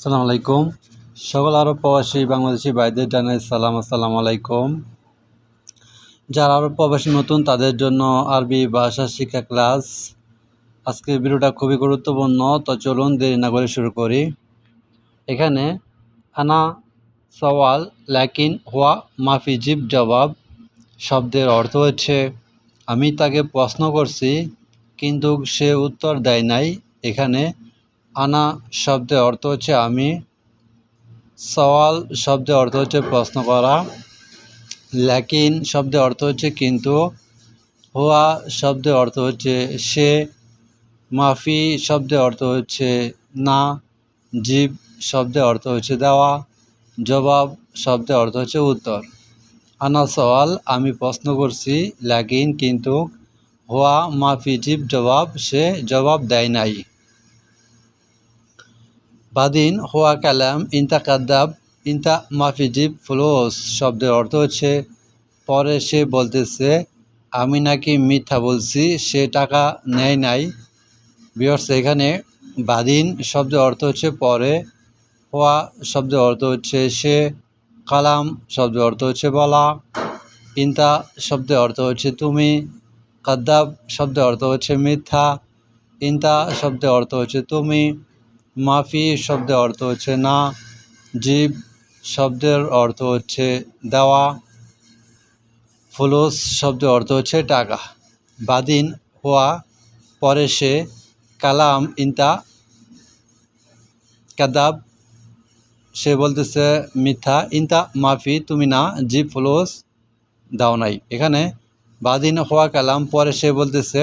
আসসালামু আলাইকুম। সকল আরব প্রবাসী, বাংলাদেশি ভাইদের জানাই সালাম, আসসালামু আলাইকুম। যারা আরব প্রবাসী নতুন, তাদের জন্য আরবি ভাষা শিক্ষা ক্লাস। আজকের ভিডিওটা খুবই গুরুত্বপূর্ণ, তো চলুন দেরি না করে শুরু করি। এখানে, আনা, সওয়াল ল্যাকিন হওয়া মাফি, জিব, জবাব শব্দের অর্থ হচ্ছে, আমি তাকে প্রশ্ন করছি, কিন্তু সে উত্তর দেয় নাই। এখানে আনা শব্দের অর্থ হচ্ছে আমি, সওয়াল শব্দের অর্থ হচ্ছে প্রশ্ন করা ল্যাকিন শব্দের অর্থ হচ্ছে কিন্তু, হুয়া শব্দের অর্থ হচ্ছে সে, মাফি শব্দের অর্থ হচ্ছে না, জীব শব্দের অর্থ হচ্ছে দেওয়া, জবাব শব্দের অর্থ হচ্ছে উত্তর। আনা সওয়াল, আমি প্রশ্ন করছি ল্যাকিন কিন্তু, হুয়া, মাফি, জীব, জবাব, সে জবাব দেয় নাই। বাদিন হোয়া কালাম, ইন্তা কাদ্দাব, ইন্তা মাফিজিব, ফ্লোস শব্দের অর্থ হচ্ছে, পরে সে বলতেছে, আমি নাকি মিথ্যা বলছি, সে টাকা নেয় নাই। বিয়র্স, এখানে বাদিন শব্দের অর্থ হচ্ছে পরে, হোয়া শব্দের অর্থ হচ্ছে সে, কালাম শব্দের অর্থ হচ্ছে বলা, ইন্তা শব্দের অর্থ হচ্ছে তুমি, কাদ্দাব শব্দের অর্থ হচ্ছে মিথ্যা, ইন্তা শব্দের অর্থ হচ্ছে তুমি। মাফি শব্দের অর্থ হচ্ছে না, জীব শব্দের অর্থ হচ্ছে দেওয়া, ফুলুস শব্দের অর্থ হচ্ছে টাকা। বাদিন হওয়া পরে সে কালাম ইন্তা কাদাব, সে বলতেছে মিথ্যা, ইন্তা মাফি, তুমি না, জীব ফুলুস দাও নাই। এখানে বাদিন হওয়া কালাম পরে সে বলতেছে,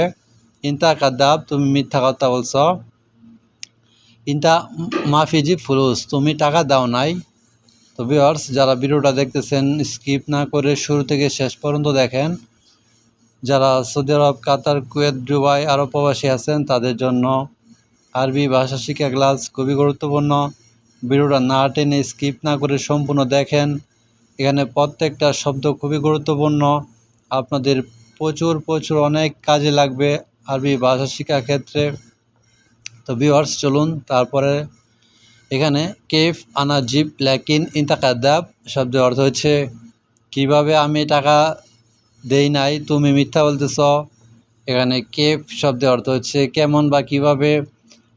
ইন্তা কাদাব, তুমি মিথ্যা কথা বলছ। ইন্তা মাফিজি ফুলুস তুমি টাকা দাও নাই। তো ভিওয়ার্স যারা ভিডিওটা দেখতেছেন স্কিপ না করে শুরু থেকে শেষ পর্যন্ত দেখেন। যারা Saudi Arab, Qatar, Kuwait, Dubai আরও প্রবাসী আছেন, তাদের জন্য আরবি ভাষা শিক্ষা ক্লাস খুবই গুরুত্বপূর্ণ। ভিডিওটা না টেনে স্কিপ না করে সম্পূর্ণ দেখেন। এখানে প্রত্যেকটা শব্দ খুবই গুরুত্বপূর্ণ। আপনাদের প্রচুর প্রচুর অনেক কাজে লাগবে আরবি ভাষা শিক্ষার ক্ষেত্রে। তো ভিওয়ার্স চলুন তারপরে এখানে কেফ আনা জিপ ল্যাকিন ইন্তাকাদ্দাব, শব্দের অর্থ হচ্ছে, কীভাবে আমি টাকা দেই নাই, তুমি মিথ্যা বলতেছ? এখানে কেফ শব্দের অর্থ হচ্ছে, কেমন বা কীভাবে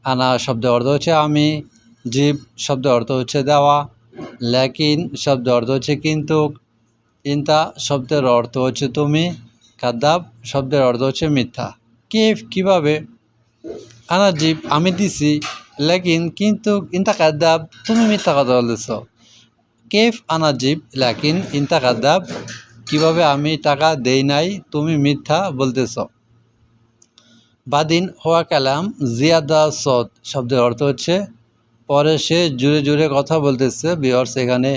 আনা? শব্দের অর্থ হচ্ছে, আমি জীব শব্দের অর্থ হচ্ছে, দেওয়া। ল্যাকিন শব্দের অর্থ হচ্ছে, কিন্তু। ইন্তা শব্দের অর্থ হচ্ছে, তুমি কাদ্দাব শব্দের অর্থ হচ্ছে, মিথ্যা। কেফ কীভাবে আনাজিব আমি দিছি, লেকিন কিন্তু ইন্তা কাদ্দাব তুমি মিথ্যা কথা বলেছ কেফ আনাজিব লেকিন ইন্তা কাদ্দাব কীভাবে আমি টাকা দেই নাই তুমি মিথ্যা বলতেছ। বাদিন হওয়া কালাম, জিয়াদা সদ শব্দের অর্থ হচ্ছে, পরে সে জুড়ে জুড়ে কথা বলতেছে বিহর্স এখানে,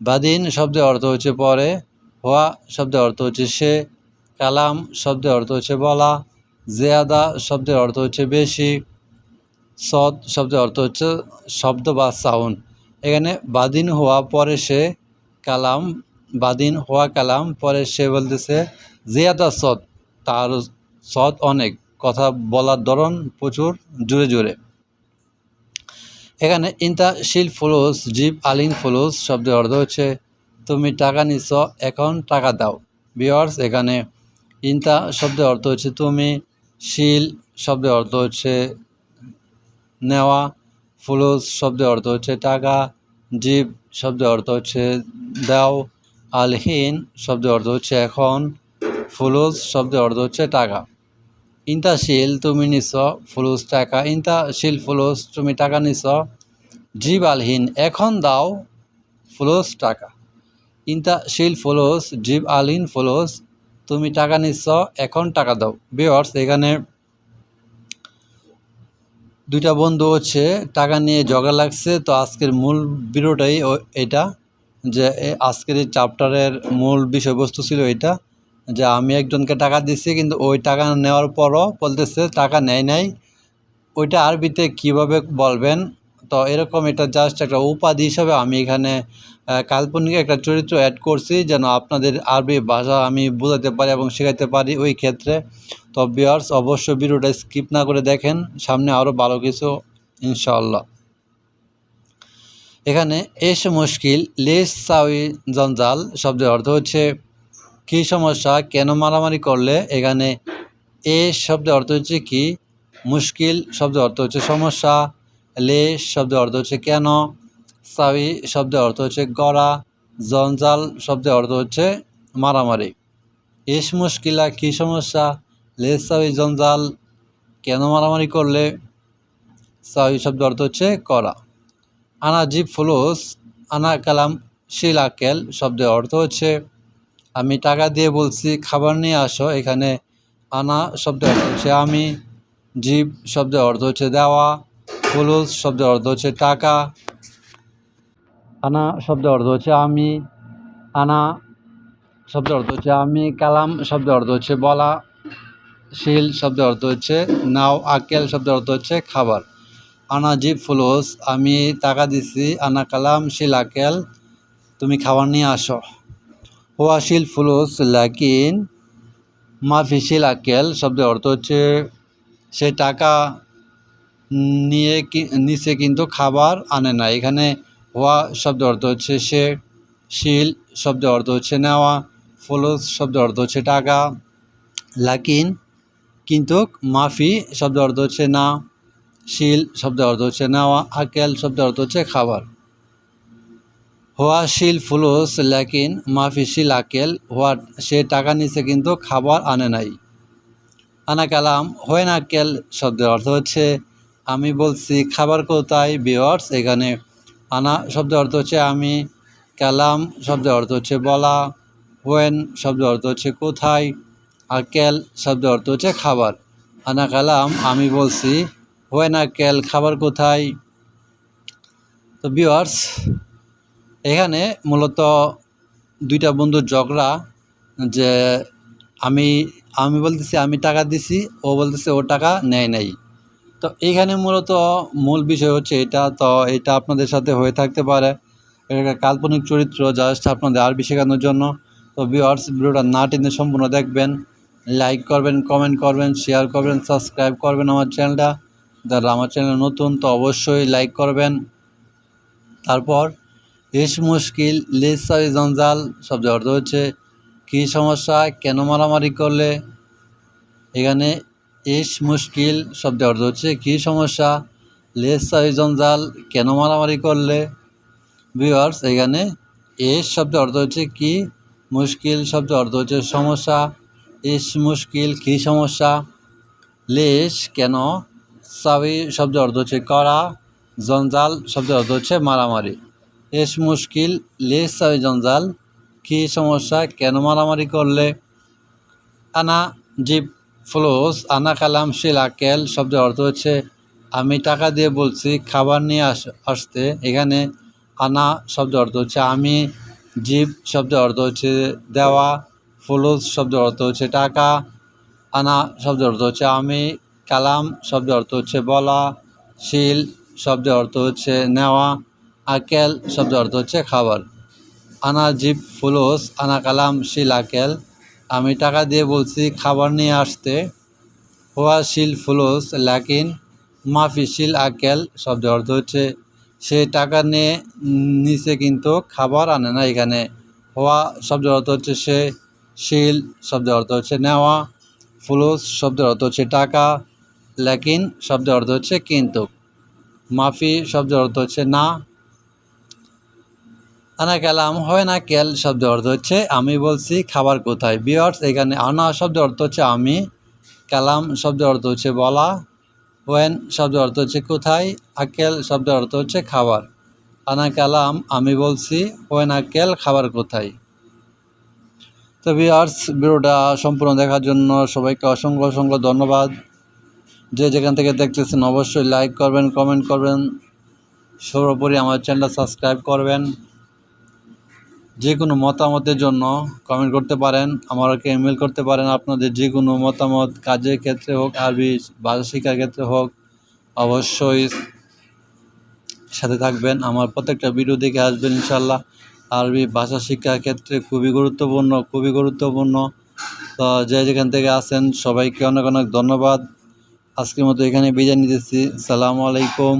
বাদিন শব্দের অর্থ হচ্ছে পরে, হওয়া শব্দের অর্থ হচ্ছে সে, কালাম শব্দের অর্থ হচ্ছে বলা। জেয়াদা শব্দের অর্থ হচ্ছে বেশি, সদ শব্দের অর্থ হচ্ছে শব্দ বা সাউন্ড এখানে বাদিন হওয়া পরে সে কালাম, বাদিন হওয়া কালাম পরে সে বলতেছে জিয়াদা সদ। তার সদ অনেক, কথা বলার ধরন প্রচুর জুড়ে জুড়ে এখানে ইন্তা শিল ফুলুস জিপ আলিন ফুলুস শব্দের অর্থ হচ্ছে তুমি টাকা নিছ, এখন টাকা দাও। বিয়ার্স এখানে ইন্তা শব্দের অর্থ হচ্ছে তুমি শিল শব্দের অর্থ হচ্ছে নেওয়া, ফুলুস শব্দের অর্থ হচ্ছে টাকা, জীব শব্দের অর্থ হচ্ছে দাও, আলহীন শব্দের অর্থ হচ্ছে এখন, ফুলুস শব্দের অর্থ হচ্ছে টাকা। ইন্তা শিল, তুমি নিছ ফুলুস টাকা, ইন্তা শিল, ফুলুস, তুমি টাকা নিছ, জীব, আলহীন, এখন দাও ফুলুস টাকা। ইন্তা শিল, ফুলুস, জীব, আলহীন, ফুলুস তুমি টাকা নিচ্ছ, এখন টাকা দাও। বিয়ার্স এখানে দুইটা বন্ধু হচ্ছে, টাকা নিয়ে জগা লাগছে। তো আজকের মূল ভিডিওটাই এটা, যে আজকের এই চ্যাপ্টারের মূল বিষয়বস্তু ছিল এটা, যে আমি একজনকে টাকা দিচ্ছি কিন্তু ওই টাকা নেওয়ার পরও বলতেছে, টাকা নেয় নাই। ওইটা আরবিতে কীভাবে বলবেন? তো এরকম এটা জাস্ট একটা উপাধি হিসাবে আমি এখানে কাল্পনিক একটা চরিত্র অ্যাড করছি যেন আপনাদের আরবি ভাষা আমি বোঝাতে পারি এবং শেখাতে পারি ওই ক্ষেত্রে। তো বিয়ার্স অবশ্যই ভিডিওটা স্কিপ না করে দেখেন, সামনে আরও ভালো কিছু, ইনশাআল্লাহ। এখানে এস মুশকিল, লেস সাউই জঞ্জাল শব্দের অর্থ হচ্ছে, কী সমস্যা, কেন মারামারি করলে? এখানে এ শব্দের অর্থ হচ্ছে কি, মুশকিল শব্দের অর্থ হচ্ছে সমস্যা লেস শব্দের অর্থ হচ্ছে কেন সাউই শব্দের অর্থ হচ্ছে গড়া, জঞ্জাল শব্দের অর্থ হচ্ছে মারামারি। এস মুশকিলা, কী সমস্যা? লে, সাবি, জঞ্জাল, কেন মারামারি করলে? সাউই শব্দ অর্থ হচ্ছে করা। আনা জিপ ফুলুস, আনা কালাম শিলাকেল শব্দের অর্থ হচ্ছে, আমি টাকা দিয়ে বলছি, খাবার নিয়ে আসো, এখানে আনা শব্দের অর্থ হচ্ছে আমি, জিপ শব্দের অর্থ হচ্ছে দেওয়া ফুলুস, শব্দের অর্থ হচ্ছে টাকা। আনা, শব্দের অর্থ হচ্ছে আমি। আনা, শব্দের অর্থ হচ্ছে আমি। কালাম, শব্দের অর্থ হচ্ছে বলা। শিল, শব্দের অর্থ হচ্ছে নাও। আকেল, শব্দের অর্থ হচ্ছে খাবার। আনা জিপ ফুলুস, আমি টাকা দিছি। আনা কালাম, শিল, আকেল, তুমি খাবার নিয়ে আসো। হুয়া, শিল, ফুলুস, লাকিন, মাফি, শিল, আকেল, শব্দের অর্থ হচ্ছে সে টাকা। নিয়ে নিচে কিন্তু খাবার আনে না। এখানে হওয়া শব্দের অর্থ হচ্ছে সে, শিল শব্দের অর্থ হচ্ছে নেওয়া, ফুলুস শব্দের অর্থ হচ্ছে টাকা, লাকিন কিন্তু মাফি শব্দের অর্থ হচ্ছে না, শিল শব্দের অর্থ হচ্ছে নেওয়া, আকেল শব্দের অর্থ হচ্ছে খাবার। হোয়া শিল, ফুলুস, লেকিন, মাফি, শিল, আকেল হোয়া সে টাকা নিচে কিন্তু খাবার আনে নাই। আনা কালাম হোয়েন আকেল শব্দের অর্থ হচ্ছে আমি বলছি, খাবার কোথায় বিয়ার্স এখানে আনা শব্দের অর্থ হচ্ছে আমি, কালাম শব্দের অর্থ হচ্ছে বলা হোয়েন শব্দের অর্থ হচ্ছে কোথায়, আর আকেল শব্দের অর্থ হচ্ছে খাবার। আনা কালাম, আমি বলছি হোয়েন আকেল খাবার কোথায়? তো বিওয়ার্স এখানে মূলত দুইটা বন্ধুর ঝগড়া যে আমি আমি বলতেছি, আমি টাকা দিছি, ও বলতেছে, ও টাকা নেয় নাই। তো এইখানে মূলত মূল বিষয় হচ্ছে এটা, তো এটা আপনাদের সাথে হয়ে থাকতে পারে। এটা একটা কাল্পনিক চরিত্র জাস্ট আপনাদের আরবি শেখানোর জন্য। তো ভিউয়ার্স ভিডিওটা না টেনে সম্পূর্ণ দেখবেন। লাইক করবেন কমেন্ট করবেন শেয়ার করবেন সাবস্ক্রাইব করবেন আমার চ্যানেলটা যারা আমার চ্যানেল নতুন, তো অবশ্যই লাইক করবেন। তারপর এস মুশকিল লেসাই জঞ্জাল শব্দের অর্থ হচ্ছে, কী সমস্যা, কেন মারামারি করলে? এখানে এস মুশকিল শব্দের অর্থ হচ্ছে, কী সমস্যা? লেস লেসাই জঞ্জাল, কেন মারামারি করলে? ভিউয়ার্স, এখানে এস শব্দের অর্থ হচ্ছে, কি মুশকিল? শব্দের অর্থ হচ্ছে, সমস্যা। এস মুশকিল, কী সমস্যা? লেশ কেন? সাবি শব্দের অর্থ হচ্ছে, করা। জঞ্জাল শব্দের অর্থ হচ্ছে, মারামারি। এস মুশকিল লেস সাবি জঞ্জাল, কী সমস্যা? কেন মারামারি করলে? আনা, জিপ ফ্লোস, আনা কালাম, শিল, আকেল, শব্দের অর্থ হচ্ছে, আমি টাকা দিয়ে বলছি, খাবার নিয়ে আস, আসতে। এখানে আনা শব্দের অর্থ হচ্ছে, আমি জিপ শব্দের অর্থ হচ্ছে, দেওয়া। ফুলুস শব্দের অর্থ হচ্ছে, টাকা। আনা শব্দের অর্থ হচ্ছে, আমি কালাম শব্দের অর্থ হচ্ছে, বলা। শিল শব্দের অর্থ হচ্ছে, নেওয়া। আকেল শব্দের অর্থ হচ্ছে, খাবার। আনা জিপ ফুলুস, আনা কালাম, শিল, আকেল। আমি টাকা দিয়ে বলছি, খাবার নিয়ে আসতে। হোয়া শিল ফুলুস, লাকিন মাফি শিল আকেল, শব্দের অর্থ হচ্ছে, সে টাকা নিয়ে নিচে কিন্তু খাবার আনে না এখানে। হওয়া শব্দের অর্থ হচ্ছে, সে শিল, শব্দের অর্থ হচ্ছে, নেওয়া। ফুলুস, শব্দের অর্থ হচ্ছে, টাকা। ল্যাকিন শব্দের অর্থ হচ্ছে, কিন্তু। মাফি, শব্দের অর্থ হচ্ছে, না। আনা কালাম হয় না কেল শব্দের অর্থ হচ্ছে, আমি বলছি খাবার কোথায়? বিয়ার্স এখানে আনা শব্দের অর্থ হচ্ছে আমি, কালাম শব্দের অর্থ হচ্ছে বলা ওয়েন শব্দের অর্থ হচ্ছে কোথায়, আকেল শব্দের অর্থ হচ্ছে খাবার। আনা কালাম আমি বলছি ওয়েন আকেল খাবার কোথায়? তো বিয়ার্স ভিডিওটা সম্পূর্ণ দেখার জন্য সবাইকে অসংখ্য অসংখ্য ধন্যবাদ। যে যেখান থেকে দেখতেছেন, অবশ্যই লাইক করবেন কমেন্ট করবেন। সর্বোপরি আমার চ্যানেলটা সাবস্ক্রাইব করবেন। যে কোনো মতামতের জন্য কমেন্ট করতে পারেন আমাকে ইমেল করতে পারেন। আপনাদের যে কোনো মতামত কাজের ক্ষেত্রে হোক আরবি ভাষা শিক্ষার ক্ষেত্রে হোক, অবশ্যই সাথে থাকবেন। আমার প্রত্যেকটা ভিডিও দেখে আসবেন ইনশাল্লাহ আরবি ভাষা শিক্ষার ক্ষেত্রে খুবই গুরুত্বপূর্ণ খুবই গুরুত্বপূর্ণ। তো যে যেখান থেকে আসেন সবাইকে অনেক অনেক ধন্যবাদ। আজকের মতো এখানে বিদায় নিতেছি। সালামু আলাইকুম।